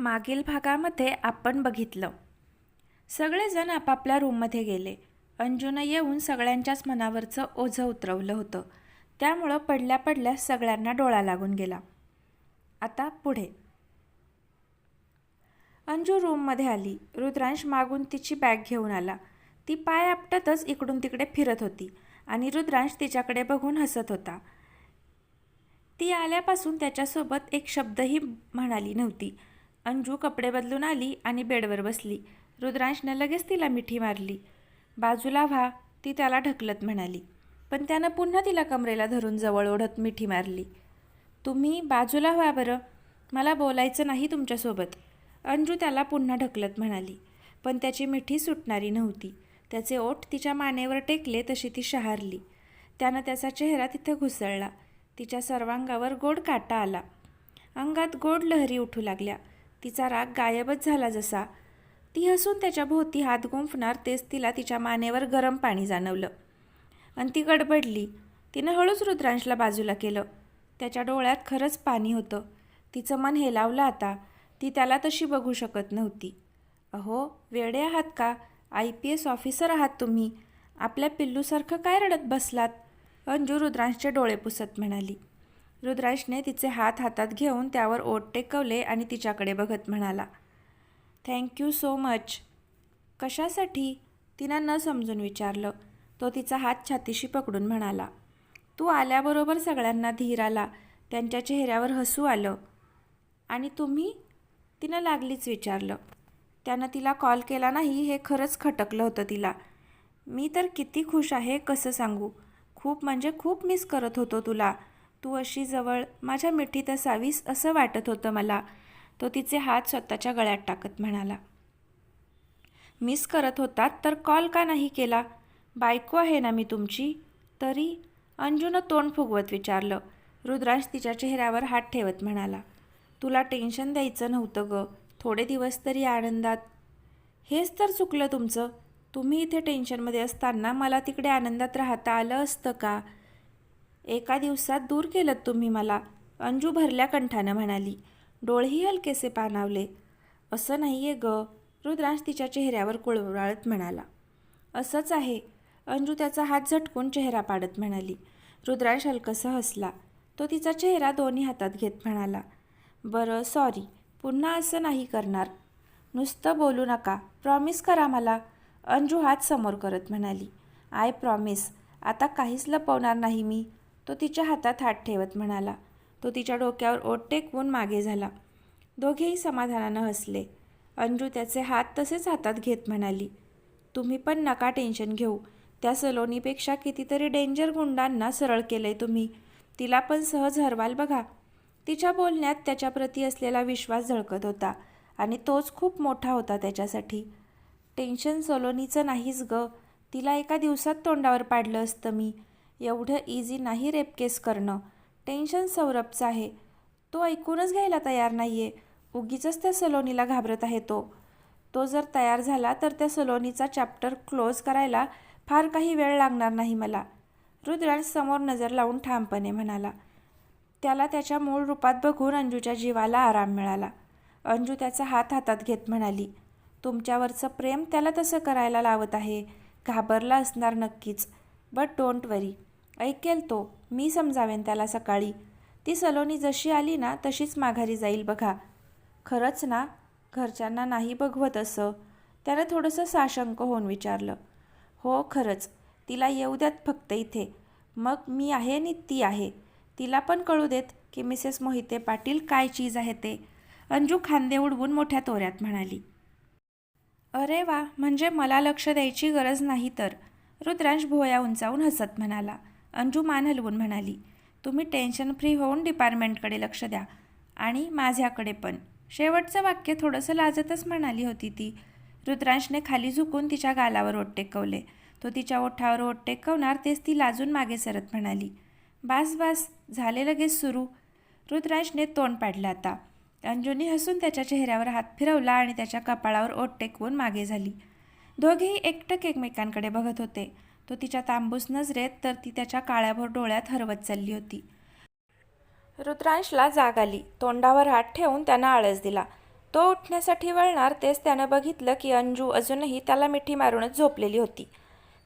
मागील भागामध्ये आपण बघितलं. सगळेजण आपापल्या रूममध्ये गेले. अंजूनं येऊन सगळ्यांच्याच मनावरचं ओझं उतरवलं होतं. त्यामुळं पडल्या पडल्या सगळ्यांना डोळा लागून गेला. आता पुढे. अंजू रूममध्ये आली. रुद्रांश मागून तिची बॅग घेऊन आला. ती पाय आपटतच इकडून तिकडे फिरत होती आणि रुद्रांश तिच्याकडे बघून हसत होता. ती आल्यापासून त्याच्यासोबत एक शब्दही म्हणाली नव्हती. अंजू कपडे बदलून आली आणि बेडवर बसली. रुद्रांशनं लगेच तिला मिठी मारली. बाजूला व्हा ती त्याला ढकलत म्हणाली. पण त्यानं पुन्हा तिला कमरेला धरून जवळ ओढत मिठी मारली. तुम्ही बाजूला व्हा बरं. मला बोलायचं नाही तुमच्यासोबत. अंजू त्याला पुन्हा ढकलत म्हणाली. पण त्याची मिठी सुटणारी नव्हती. त्याचे ओठ तिच्या मानेवर टेकले तशी ती शहारली. त्यानं त्याचा चेहरा तिथं घुसळला. तिच्या सर्वांगावर गोड काटा आला. अंगात गोड लहरी उठू लागल्या. तिचा राग गायबच झाला जसा. ती हसून त्याच्या भोवती हात गुंफणार तेच तिला तिच्या मानेवर गरम पाणी जाणवलं. आणि ती गडबडली. तिनं हळूच रुद्रांशला बाजूला केलं. त्याच्या डोळ्यात खरंच पाणी होतं. तिचं मन हेलावलं आता. ती त्याला तशी बघू शकत नव्हती. अहो वेडे आहात का? आय पी एस ऑफिसर आहात तुम्ही. आपल्या पिल्लूसारखं काय रडत बसलात? अंजू रुद्रांशचे डोळे पुसत म्हणाली. रुद्राशने तिचे हात हातात घेऊन त्यावर ओट टेकवले आणि तिच्याकडे बघत म्हणाला थँक्यू सो मच कशासाठी? तिनं न समजून विचारलं. तो तिचा हात छातीशी पकडून म्हणाला तू आल्याबरोबर सगळ्यांना धीर आला. त्यांच्या चेहऱ्यावर हसू आलं. आणि तुम्ही? तिनं लागलीच विचारलं. त्यानं तिला कॉल केला नाही हे खरंच खटकलं होतं तिला. मी तर किती खुश आहे कसं सांगू? खूप म्हणजे खूप मिस करत होतो तुला. तू अशी जवळ माझ्या मिठीत असावीस असं वाटत होतं मला. तो तिचे हात स्वतःच्या गळ्यात टाकत म्हणाला. मिस करत होतात तर कॉल का नाही केला? बायको आहे ना मी तुमची? तरी? अंजूनं तोंड फुगवत विचारलं. रुद्राज तिच्या चेहऱ्यावर हात ठेवत म्हणाला. तुला टेन्शन द्यायचं नव्हतं ग. थोडे दिवस तरी आनंदात. हेच तर चुकलं तुमचं. तुम्ही इथे टेन्शनमध्ये असताना मला तिकडे आनंदात राहता आलं असतं का? एका दिवसात दूर केलं तुम्ही मला अंजू भरल्या कंठानं म्हणाली. डोळेही हलकेसे पाणावले. असं नाही आहे ग रुद्रांश तिच्या चेहऱ्यावर कुळवळत म्हणाला. असंच आहे अंजू त्याचा हात झटकून चेहरा पाडत म्हणाली. रुद्रांश हलकसा हसला. तो तिचा चेहरा दोन्ही हातात घेत म्हणाला. बरं सॉरी पुन्हा असं नाही करणार. नुसतं बोलू नका प्रॉमिस करा मला अंजू हात समोर करत म्हणाली. आय प्रॉमिस आता काहीच लपवणार नाही मी. तो तिच्या हातात हात ठेवत म्हणाला. तो तिच्या डोक्यावर ओट टेकवून मागे झाला. दोघेही समाधानानं हसले. अंजू त्याचे हात तसेच हातात घेत म्हणाली तुम्ही पण नका टेन्शन घेऊ. त्या सलोनीपेक्षा कितीतरी डेंजर गुंडांना सरळ केलंय तुम्ही. तिला पण सहज हरवाल बघा. तिच्या बोलण्यात त्याच्याप्रती असलेला विश्वास झळकत होता आणि तोच खूप मोठा होता त्याच्यासाठी. टेन्शन सलोनीचं नाहीच ग. तिला एका दिवसात तोंडावर पाडलं असतं मी. एवढं इझी नाही रेप केस करणं. टेन्शन सौरभचं आहे. तो ऐकूनच घ्यायला तयार नाही आहे उगीच त्या सलोनीला घाबरत आहे तो. तो जर तयार झाला तर त्या सलोनीचा चॅप्टर क्लोज करायला फार काही वेळ लागणार नाही मला. रुद्राज समोर नजर लावून ठामपणे म्हणाला. त्याला त्याच्या मूळ रूपात बघून अंजूच्या जीवाला आराम मिळाला. अंजू त्याचा हात हातात घेत म्हणाली तुमच्यावरचं प्रेम त्याला तसं करायला लावत आहे. घाबरला असणार नक्कीच. बट डोंट वरी ऐकेल तो मी समजावेन त्याला सकाळी. ती सलोनी जशी आली ना तशीच माघारी जाईल बघा. खरंच ना घरच्यांना नाही बघवत असं. त्यानं थोडंसं साशंक होऊन विचारलं. हो खरंच. तिला येऊ द्यात फक्त इथे. मग मी आहे आणि ती आहे. तिला पण कळू देत की मिसेस मोहिते पाटील काय चीज आहे ते. अंजू खांदे उडवून मोठ्या तोऱ्यात म्हणाली. अरे वा म्हणजे मला लक्ष द्यायची गरज नाही तर. रुद्रांश भोया उंचावून हसत म्हणाला. अंजू मान हलवून म्हणाली तुम्ही टेन्शन फ्री होऊन डिपार्टमेंटकडे लक्ष द्या. आणि माझ्याकडे पण. शेवटचं वाक्य थोडंसं लाजतच म्हणाली होती ती. रुद्रांशने खाली झुकून तिच्या गालावर ओट टेकवले. तो तिच्या ओठावर ओठ टेकवणार तेच ती लाजून मागे सरत म्हणाली बास बास झाले लगेच सुरू. रुद्रांशने तोंड पाडलं आता. अंजूनी हसून त्याच्या चेहऱ्यावर हात फिरवला आणि त्याच्या कपाळावर ओट टेकवून मागे झाली. दोघेही एकटक एकमेकांकडे बघत होते. तो तिच्या तांबूस नजरेत तर ती त्याच्या काळ्याभोर डोळ्यात हरवत चालली होती. रुद्रांशला जाग आली. तोंडावर हात ठेवून त्यानं आळस दिला. तो उठण्यासाठी वळणार तेच त्यानं बघितलं की अंजू अजूनही त्याला मिठी मारूनच झोपलेली होती.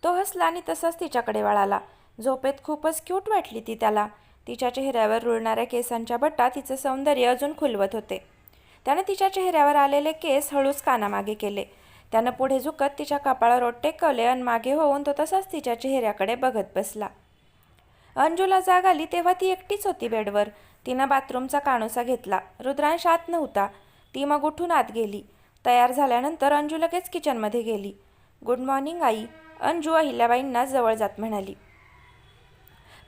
तो हसला आणि तसाच तिच्याकडे वळाला. झोपेत खूपच क्यूट वाटली ती त्याला. तिच्या चेहऱ्यावर रुळणाऱ्या केसांच्या बट्टा तिचं सौंदर्य अजून खुलवत होते. त्यानं तिच्या चेहऱ्यावर आलेले केस हळूच कानामागे केले. त्यानं पुढे झुकत तिच्या कपाळावर ओट टेकवले आणि मागे होऊन तो तसाच तिच्या चेहऱ्याकडे बघत बसला. अंजूला जाग आली तेव्हा ती एकटीच होती बेडवर. तिनं बाथरूमचा काणोसा घेतला. रुद्रांश आत नव्हता. ती मग उठून आत गेली. तयार झाल्यानंतर अंजू लगेच किचनमध्ये गेली. गुड मॉर्निंग आई अंजू अहिल्याबाईंना जवळ जात म्हणाली.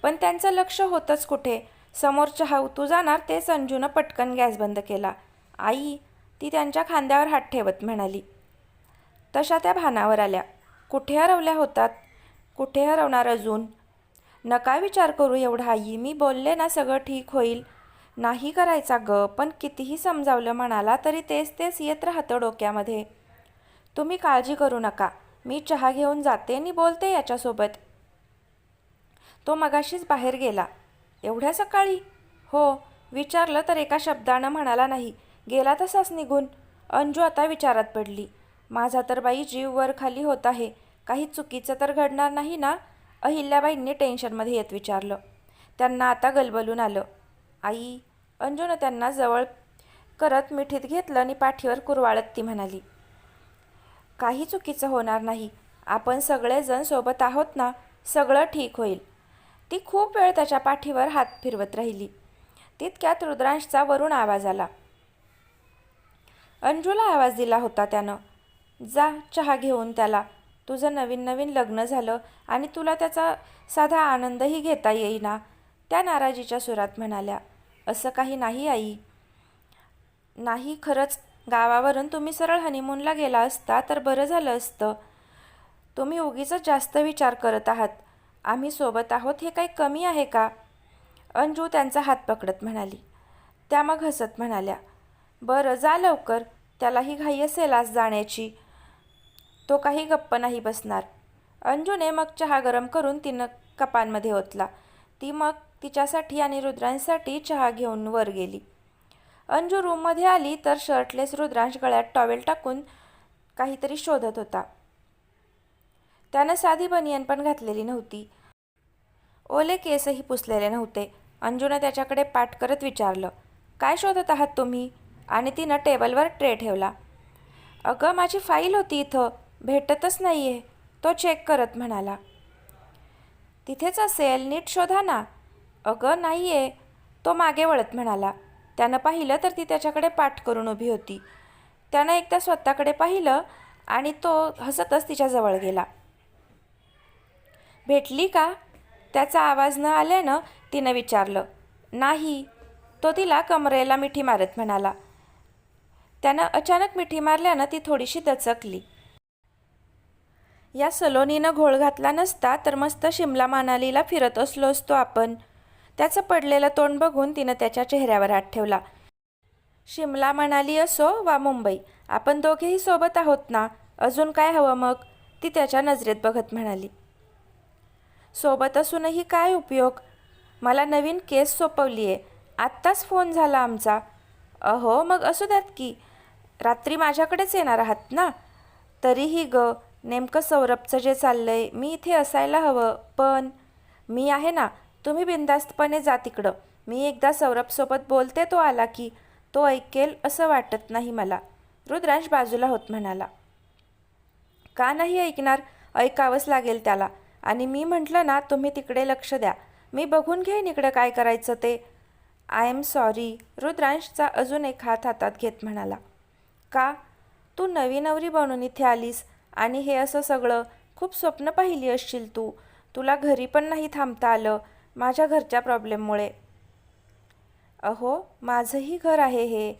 पण त्यांचं लक्ष होतंच कुठे? समोर चहा तू जाणार तेच अंजूनं पटकन गॅस बंद केला. आई ती त्यांच्या खांद्यावर हात ठेवत म्हणाली. तशा त्या भानावर आल्या. कुठे हरवल्या होतात? कुठे हरवणार अजून? नका विचार करू एवढा आई. मी बोलले ना सगळं ठीक होईल. नाही करायचा ग पण कितीही समजावलं म्हणाला तरी तेच तेच येत राहतं डोक्यामध्ये. तुम्ही काळजी करू नका. मी चहा घेऊन जाते आणि बोलते याच्यासोबत. तो मगाशीच बाहेर गेला. एवढ्या सकाळी? हो. विचारलं तर एका शब्दानं म्हणाला नाही. गेला तसाच निघून. अंजू आता विचारात पडली. माझा तर बाई जीव वर खाली होत आहे. काही चुकीचं तर घडणार नाही ना? अहिल्याबाईंनी टेन्शनमध्ये येत विचारलं. त्यांना आता गलबलून आलं. आई अंजूनं त्यांना जवळ करत मिठीत घेतलं आणि पाठीवर कुरवाळत ती म्हणाली काही चुकीचं होणार नाही. आपण सगळेजण सोबत आहोत ना सगळं ठीक होईल. ती खूप वेळ त्याच्या पाठीवर हात फिरवत राहिली. तितक्यात रुद्रांशचा वरून आवाज आला. अंजूला आवाज दिला होता त्यानं. जा चहा घेऊन त्याला. तुझं नवीन नवीन लग्न झालं आणि तुला त्याचा साधा आनंदही घेता येईना त्या नाराजीच्या सुरात म्हणाल्या. असं काही नाही आई. नाही खरंच. गावावरून तुम्ही सरळ हनीमूनला गेला असता तर बरं झालं असतं. तुम्ही उगीच जास्त विचार करत आहात. आम्ही सोबत आहोत हे काही कमी आहे का? अंजू त्यांचा हात पकडत म्हणाली. त्या मग हसत म्हणाल्या. बरं जा लवकर. त्यालाही घाई असेल आज जाण्याची. तो काही गप्प नाही बसणार. अंजूने मग चहा गरम करून तिनं कपांमध्ये ओतला. ती मग तिच्यासाठी आणि रुद्रांसाठी चहा घेऊन वर गेली. अंजू रूममध्ये आली तर शर्टलेस रुद्रांश गळ्यात टॉवेल टाकून काहीतरी शोधत होता. त्यानं साधी बनियन पण घातलेली नव्हती. ओले केसही पुसलेले नव्हते. अंजूनं त्याच्याकडे पाठ करत विचारलं काय शोधत आहात तुम्ही? आणि तिनं टेबलवर ट्रे ठेवला. अगं माझी फाईल होती इथं. भेटतच नाही आहे तो चेक करत म्हणाला. तिथेच असेल नीट शोधा ना. अगं नाही आहे तो मागे वळत म्हणाला. त्यानं पाहिलं तर ती त्याच्याकडे पाठ करून उभी होती. त्यानं एकदा स्वतःकडे पाहिलं आणि तो हसतच तिच्याजवळ गेला. भेटली का? त्याचा आवाज न आल्यानं तिनं विचारलं. नाही. तो तिला कमरेला मिठी मारत म्हणाला. त्यानं अचानक मिठी मारल्यानं ती थोडीशी दचकली. या सलोनीनं घोळ घातला नसता तर मस्त शिमला मानालीला फिरत असलो असतो आपण. त्याचं पडलेलं तोंड बघून तिनं त्याच्या चेहऱ्यावर हात ठेवला. शिमला मनाली असो वा मुंबई आपण दोघेही सोबत आहोत ना? अजून काय हवं मग? ती त्याच्या नजरेत बघत म्हणाली. सोबत असूनही काय उपयोग? मला नवीन केस सोपवली आहे आत्ताच फोन झाला आमचा. अहो मग असू द्यात की. रात्री माझ्याकडेच येणार आहात ना? तरीही ग नेमकं सौरभचं जे चाललंय मी इथे असायला हवं पण मी आहे ना तुम्ही बिंदास्तपणे जा तिकडं. मी एकदा सौरभसोबत बोलते तो आला की तो ऐकेल असं वाटत नाही मला. रुद्रांश बाजूला होत म्हणाला. का नाही ऐकणार? ऐकावंच लागेल त्याला. आणि मी म्हटलं ना तुम्ही तिकडे लक्ष द्या. मी बघून घेईन इकडं काय करायचं ते. आय एम सॉरी रुद्रांशचा अजून एक हात हातात घेत म्हणाला. का? तू नवी नवरी बनून इथे आलीस. आणि हे असं सगळं खूप स्वप्न पाहिली असशील तू. तुला घरी पण नाही थांबता आलं माझ्या घरच्या प्रॉब्लेममुळे. अहो माझंही घर आहे हे.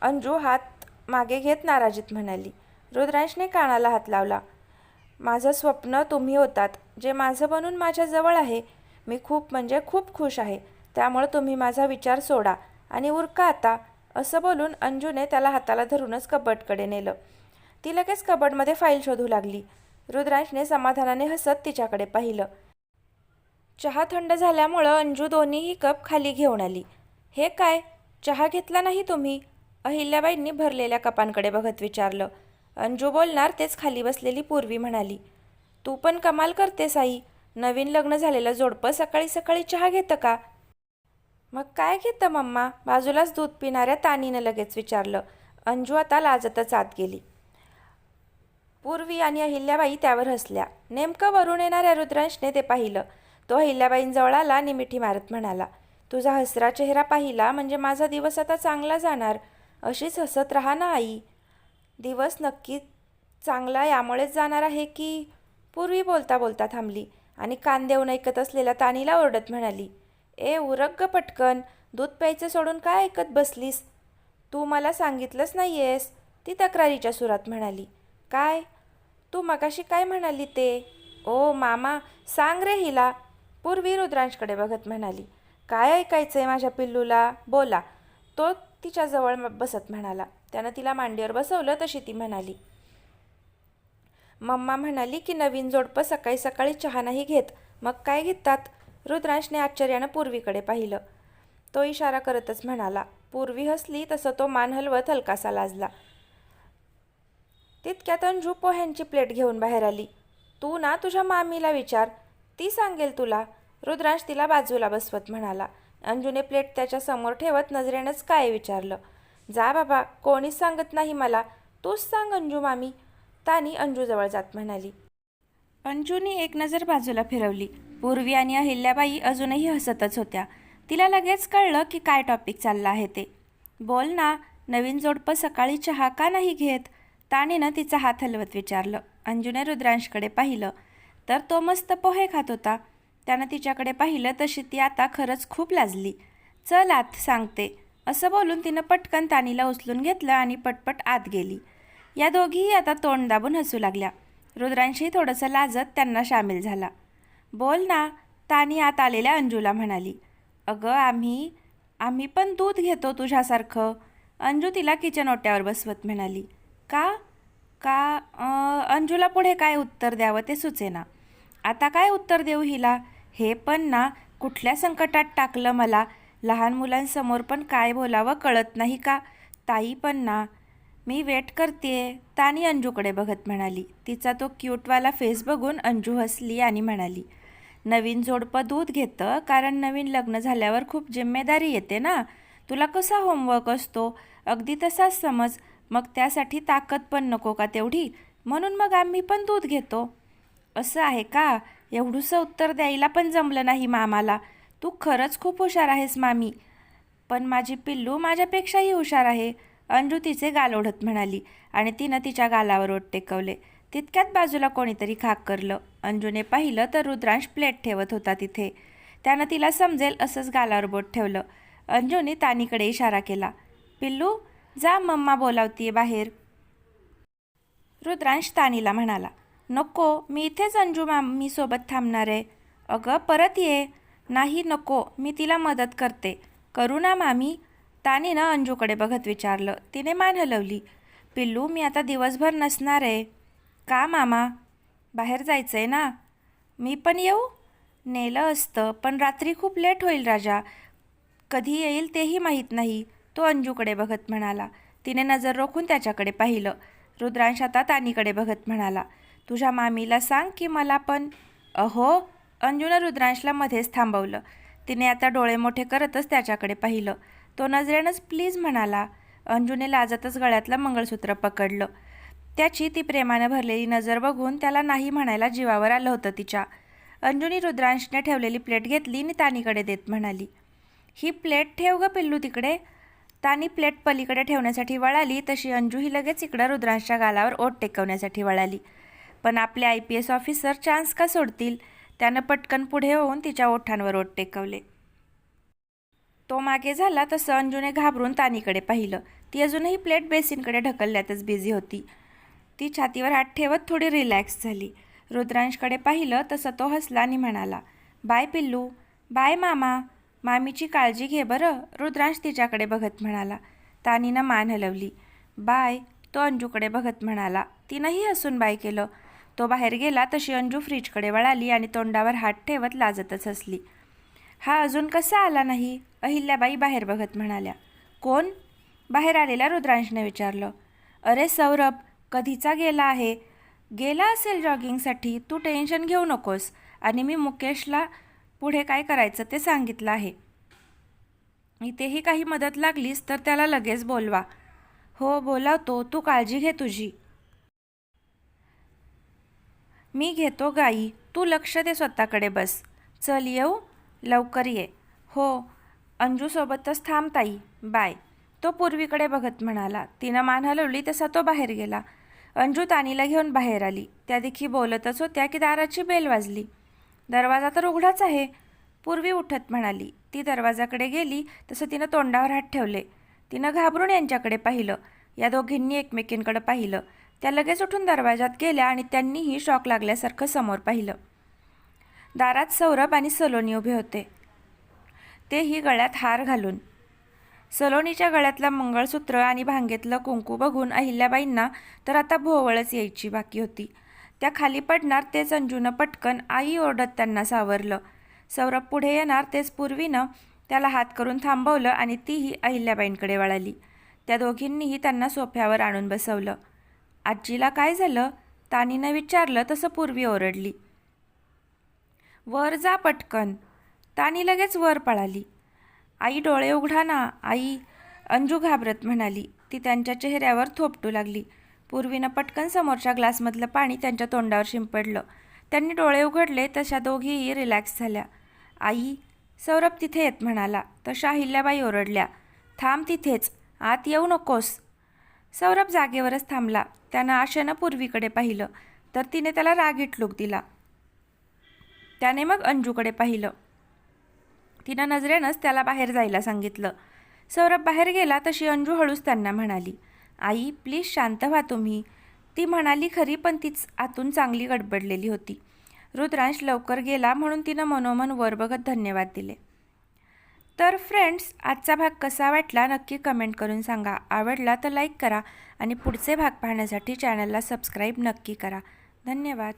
अंजू हात मागे घेत नाराजीत म्हणाली. रुद्रांशने कानाला हात लावला. माझं स्वप्न तुम्ही होतात. जे माझं बनून माझ्याजवळ आहे. मी खूप म्हणजे खूप खुश आहे. त्यामुळे तुम्ही माझा विचार सोडा आणि उरका आता असं बोलून अंजूने त्याला हाताला धरूनच कबटकडे नेलं. ती लगेच कबडमध्ये फाईल शोधू लागली. रुद्रांशने समाधानाने हसत तिच्याकडे पाहिलं. चहा थंड झाल्यामुळं अंजू दोन्हीही कप खाली घेऊन आली. हे काय? चहा घेतला नाही तुम्ही? अहिल्याबाईंनी भरलेल्या कपांकडे बघत विचारलं. अंजू बोलणार तेच खाली बसलेली पूर्वी म्हणाली. तू पण कमाल करते साई नवीन लग्न झालेलं जोडपं सकाळी सकाळी चहा घेतं का? मग काय घेतं मम्मा? बाजूलाच दूध पिणाऱ्या तानीनं लगेच विचारलं. अंजू आता लाजतच आत गेली. पूर्वी आणि अहिल्याबाई त्यावर हसल्या. नेमकं वरून येणाऱ्या रुद्रांशने ते पाहिलं. तो अहिल्याबाईंजवळ आला आणि मिठी मारत म्हणाला तुझा हसरा चेहरा पाहिला म्हणजे माझा दिवस आता चांगला जाणार. अशीच हसत राहा ना आई. दिवस नक्की चांगला यामुळेच जाणार आहे की पूर्वी बोलता बोलता थांबली आणि कान देऊन ऐकत असलेल्या तानीला ओरडत म्हणाली ए उरग पटकन दूध प्यायचं सोडून काय ऐकत बसलीस? तू मला सांगितलंच नाही आहेस ती तक्रारीच्या सुरात म्हणाली काय? तू मगाशी काय म्हणाली ते? ओ मामा सांग रे हिला. पूर्वी रुद्रांशकडे बघत म्हणाली काय ऐकायचं आहे माझ्या पिल्लूला? बोला. तो तिच्याजवळ बसत म्हणाला. त्यानं तिला मांडीवर बसवलं तशी ती म्हणाली. मम्मा म्हणाली की नवीन जोडपं सकाळी सकाळी चहा नाही घेत. मग काय घेतात? रुद्रांशने आश्चर्यानं पूर्वीकडे पाहिलं. तो इशारा करतच म्हणाला पूर्वी हसली तसं तो मान हलवत हलकासा लाजला. तितक्यात अंजू पोह्यांची प्लेट घेऊन बाहेर आली. तू ना तुझ्या मामीला विचार. ती सांगेल तुला. रुद्रांश तिला बाजूला बसवत म्हणाला. अंजूने प्लेट त्याच्यासमोर ठेवत नजरेनंच काय विचारलं. जा बाबा कोणीच सांगत नाही मला. तूच सांग अंजू मामी. तानी अंजूजवळ जात म्हणाली. अंजूनी एक नजर बाजूला फिरवली. पूर्वी आणि अहिल्याबाई अजूनही हसतच होत्या. तिला लगेच कळलं की काय टॉपिक चालला आहे ते. बोल ना नवीन जोडपं सकाळी चहा का नाही घेत? तानीनं तिचा हात हलवत विचारलं. अंजूने रुद्रांशकडे पाहिलं. तर तो मस्त पोहे खात होता. त्यानं तिच्याकडे पाहिलं तशी ती आता खरंच खूप लाजली. चल आत सांगते. असं बोलून तिनं पटकन तानीला उचलून घेतलं आणि पटपट आत गेली. या दोघीही आता तोंड दाबून हसू लागल्या. रुद्रांशी थोडंसं लाजत त्यांना सामील झाला. बोल ना तानी आत आलेल्या अंजूला म्हणाली. अगं आम्ही आम्ही पण दूध घेतो तुझ्यासारखं. अंजू तिला किचन ओट्यावर बसवत म्हणाली. का? का अंजूला पुढे काय उत्तर द्यावं ते सुचेना. आता काय उत्तर देऊ हिला? हे पण ना कुठल्या संकटात टाकलं मला? लहान मुलांसमोर पण काय बोलावं कळत नाही का? ताई पण ना. मी वेट करते तानी अंजूकडे बघत म्हणाली. तिचा तो क्यूटवाला फेस बघून अंजू हसली आणि म्हणाली नवीन जोडपं दूध घेतं कारण नवीन लग्न झाल्यावर खूप जिम्मेदारी येते ना. तुला कसा होमवर्क असतो? अगदी तसाच समज. मग त्यासाठी ताकद पण नको का तेवढी? म्हणून मग आम्ही पण दूध घेतो. असं आहे का? एवढूसं उत्तर द्यायला पण जमलं नाही मामाला. तू खरंच खूप हुशार आहेस मामी. पण माझी पिल्लू माझ्यापेक्षाही हुशार आहे. अंजू तिचे गाल ओढत म्हणाली आणि तिनं तिच्या गालावर ओट टेकवले. तितक्यात बाजूला कोणीतरी खाक करलं अंजूने पाहिलं तर रुद्रांश प्लेट ठेवत होता तिथे. त्यानं तिला समजेल असंच गालावर बोट ठेवलं. अंजूने तानीकडे इशारा केला. पिल्लू जा मम्मा बोलावतीये बाहेर. रुद्रांश तानीला म्हणाला नको मी इथेच अंजू मामीसोबत थांबणार आहे. अगं परत ये. नाही नको मी तिला मदत करते. करू ना मामी. तानीनं अंजूकडे बघत विचारलं. तिने मान हलवली. पिल्लू मी आता दिवसभर नसणार आहे. का मामा? बाहेर जायचं आहे ना. मी पण येऊ? नेलं असतं पण रात्री खूप लेट होईल राजा. कधी येईल तेही माहीत नाही. तो अंजूकडे बघत म्हणाला तिने नजर रोखून त्याच्याकडे पाहिलं. रुद्रांश आता तानीकडे बघत म्हणाला तुझ्या मामीला सांग की मला पण अहो अंजूनं रुद्रांशला मध्येच थांबवलं. तिने आता डोळे मोठे करतच त्याच्याकडे पाहिलं. तो नजरेनंच प्लीज म्हणाला अंजूने लाजतच गळ्यातलं मंगळसूत्र पकडलं. त्याची ती प्रेमानं भरलेली नजर बघून त्याला नाही म्हणायला जीवावर आलं होतं तिच्या. अंजूनी रुद्रांशने ठेवलेली प्लेट घेतली आणि तानीकडे देत म्हणाली ही प्लेट ठेव ग पिल्लू तिकडे. तानी प्लेट पलीकडे ठेवण्यासाठी वळाली तशी अंजू ही लगेच इकडं रुद्रांशच्या गालावर ओट टेकवण्यासाठी वळाली. पण आपले I P S officer chance का सोडतील? त्यानं पटकन पुढे होऊन तिच्या ओठांवर ओट टेकवले. तो मागे झाला तसं अंजूने घाबरून तानीकडे पाहिलं. ती अजूनही प्लेट बेसिनकडे ढकलल्यातच बिझी होती. ती छातीवर हात ठेवत थोडी रिलॅक्स झाली. रुद्रांशकडे पाहिलं तसं तो हसला आणि म्हणाला बाय पिल्लू. बाय मामा. मामीची काळजी घे बरं रुद्रांश तिच्याकडे बघत म्हणाला. तानीनं मान हलवली. बाय तो अंजूकडे बघत म्हणाला. तिनंही हसून बाय केलं. तो बाहेर गेला तशी अंजू फ्रीजकडे वळाली आणि तोंडावर हात ठेवत लाजतच हसली. हा अजून कसा आला नाही? अहिल्याबाई बाहेर बघत म्हणाल्या. कोण? बाहेर आलेल्या रुद्रांशने विचारलं. अरे सौरभ कधीचा गेला आहे? गेला असेल जॉगिंगसाठी तू टेन्शन घेऊ नकोस. आणि मी मुकेशला पुढे काय करायचं ते सांगितलं आहे. इथेही काही मदत लागलीस तर त्याला लगेच बोलवा. हो बोलावतो. तू काळजी घे तुझी. मी घेतो गाई. तू लक्ष दे स्वतःकडे बस. चल येऊ. लवकर ये. हो. अंजूसोबतच थांब ताई. बाय. तो पूर्वीकडे बघत म्हणाला. तिनं मान हलवली तसा तो बाहेर गेला. अंजू तानीला घेऊन बाहेर आली. त्या देखी बोलतच होत्या की दाराची बेल वाजली. दरवाजा तर उघडाच आहे. पूर्वी उठत म्हणाली. ती दरवाजाकडे गेली तसं तिनं तोंडावर हात ठेवले. तिनं घाबरून यांच्याकडे पाहिलं. या दोघींनी एकमेकींकडे पाहिलं. त्या लगेच उठून दरवाजात गेल्या आणि त्यांनीही शॉक लागल्यासारखं समोर पाहिलं. दारात सौरभ आणि सलोनी उभे होते. तेही गळ्यात हार घालून. सलोनीच्या गळ्यातलं मंगळसूत्र आणि भांगेतलं कुंकू बघून अहिल्याबाईंना तर आता भोवळच यायची बाकी होती. त्या खाली पडणार तेच अंजूनं पटकन आई ओरडत त्यांना सावरलं. सौरभ पुढे येणार तेच पूर्वीनं त्याला हात करून थांबवलं आणि तीही अहिल्याबाईंकडे वळाली. त्या दोघींनीही त्यांना सोफ्यावर आणून बसवलं. आजीला काय झालं? तानीनं विचारलं तसं पूर्वी ओरडली. वर जा पटकन. तानी लगेच वर पळाली. आई डोळे उघडा ना आई अंजू घाबरत म्हणाली. ती त्यांच्या चेहऱ्यावर थोपटू लागली. पूर्वीनं पटकन समोरच्या ग्लासमधलं पाणी त्यांच्या तोंडावर शिंपडलं. त्यांनी डोळे उघडले तशा दोघीही रिलॅक्स झाल्या. आई सौरभ तिथे येत म्हणाला. तशा अहिल्याबाई ओरडल्या. थांब तिथेच. आत येऊ नकोस. सौरभ जागेवरच थांबला. त्यानं आशेनं पूर्वीकडे पाहिलं तर तिने त्याला रागीट लूक दिला. त्याने मग अंजूकडे पाहिलं. तिनं नजरेनंच त्याला बाहेर जायला सांगितलं. सौरभ बाहेर गेला तशी अंजू हळूच त्यांना म्हणाली. आई प्लीज शांत व्हा तुम्ही. ती म्हणाली खरी पण तीच आतून चांगली गडबडलेली होती. रुद्रांश लवकर गेला म्हणून तिनं मनोमन वर बघत धन्यवाद दिले. तर फ्रेंड्स आजचा भाग कसा वाटला नक्की कमेंट करून सांगा. आवडला तर लाईक करा आणि पुढचे भाग पाहण्यासाठी चॅनलला सबस्क्राईब नक्की करा. धन्यवाद.